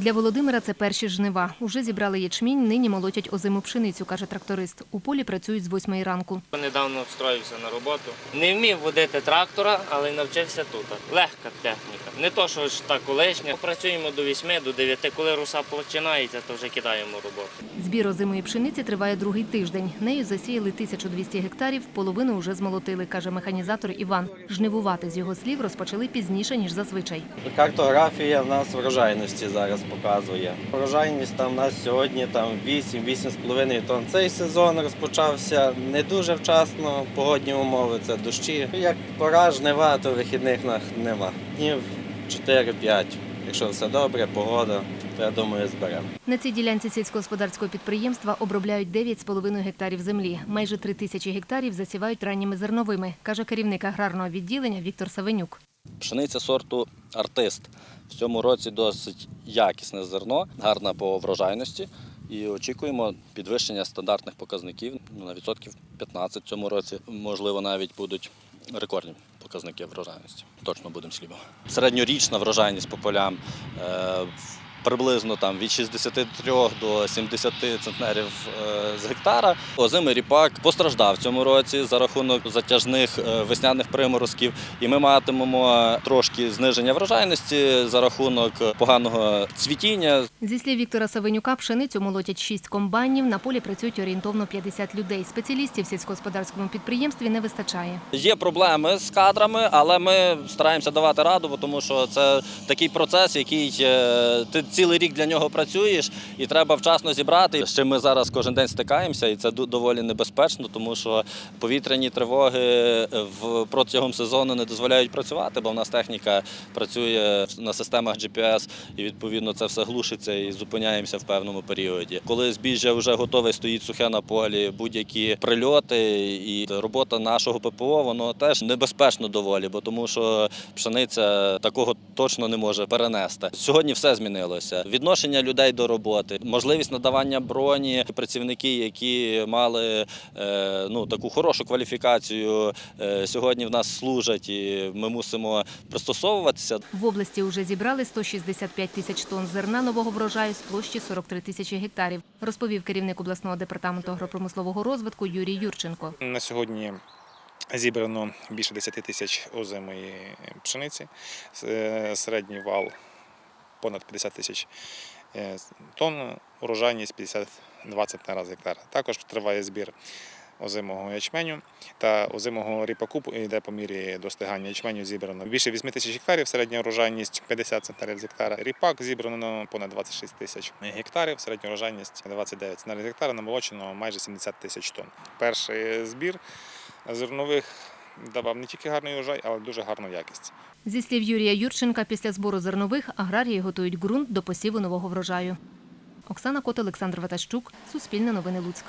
Для Володимира це перші жнива. Уже зібрали ячмінь, нині молотять озиму пшеницю, каже тракторист. У полі працюють з восьмої ранку. Недавно встроївся на роботу. Не вмів водити трактора, але навчився тут. Легка техніка. Не то, що ж так колишня. Працюємо до 8, до 9. Коли руса починається, то вже кидаємо роботу. Збір озимої пшениці триває другий тиждень. Нею засіяли 1200 гектарів, половину уже змолотили, каже механізатор Іван. Жнивувати, з його слів, розпочали пізніше, ніж зазвичай. Картографія в нас врожайності зараз показує. Врожайність там у нас сьогодні там 8-8,5 тонн. Цей сезон розпочався не дуже вчасно, погодні умови це дощі. Як пора жнива, то вихідних нема. Днів 4-5. Якщо все добре, погода, то я думаю, зберемо. На цій ділянці сільськогосподарського підприємства обробляють 9,5 гектарів землі. Майже 3 тисячі гектарів засівають ранніми зерновими, каже керівник аграрного відділення Віктор Савенюк. Пшениця сорту артист. В цьому році досить якісне зерно, гарна по врожайності. І очікуємо підвищення стандартних показників ну, на відсотків 15 в цьому році. Можливо, навіть будуть рекордні показники врожайності. Точно будемо слідувати. Середньорічна врожайність по полям е, приблизно там від 63 до 70 центнерів е, з гектара. Озимий ріпак постраждав в цьому році за рахунок затяжних е, весняних приморозків, і ми матимемо трошки зниження врожайності за рахунок поганого цвітіння. Зі слів Віктора Савенюка, пшеницю молотять 6 комбайнів. На полі працюють орієнтовно 50 людей. Спеціалістів в сільськогосподарському підприємстві не вистачає. Є проблеми з кадрами, але ми стараємося давати раду, тому що це такий процес, який е, ти цілий рік для нього працюєш, і треба вчасно зібрати. З чим ми зараз кожен день стикаємося, і це доволі небезпечно, тому що повітряні тривоги е, протягом сезону не дозволяють працювати, бо в нас техніка працює на системах GPS, і відповідно це все глушиться і зупиняємося в певному періоді. Коли збіжжя вже готове, стоїть сухе на полі, будь-які прильоти і робота нашого ППО, воно теж небезпечно доволі, бо тому що пшениця такого точно не може перенести. Сьогодні все змінилося. Відношення людей до роботи, можливість надавання броні, працівники, які мали е, ну таку хорошу кваліфікацію, е, сьогодні в нас служать, і ми мусимо пристосовуватися. В області вже зібрали 165 тисяч тонн зерна нового врожаю з площі 43 тисячі гектарів, розповів керівник обласного департаменту агропромислового розвитку Юрій Юрченко. На сьогодні зібрано більше 10 тисяч озимої пшениці, середній вал понад 50 тисяч е, тонн, урожайність 50-20 центнера з гектара. Також триває збір озимого ячменю та озимого ріпаку йде по мірі достигання ячменю зібрано більше 8 тисяч гектарів, середня урожайність 50 центнерів з гектара. Ріпак зібрано понад 26 тисяч гектарів, середня урожайність 29 центнерів з гектара, намолочено майже 70 тисяч тонн. Перший збір зернових давав не тільки гарний урожай, але дуже гарну якість. Зі слів Юрія Юрченка, після збору зернових аграрії готують ґрунт до посіву нового врожаю. Оксана Кот, Олександр Ватащук, Суспільне новини Луцьк.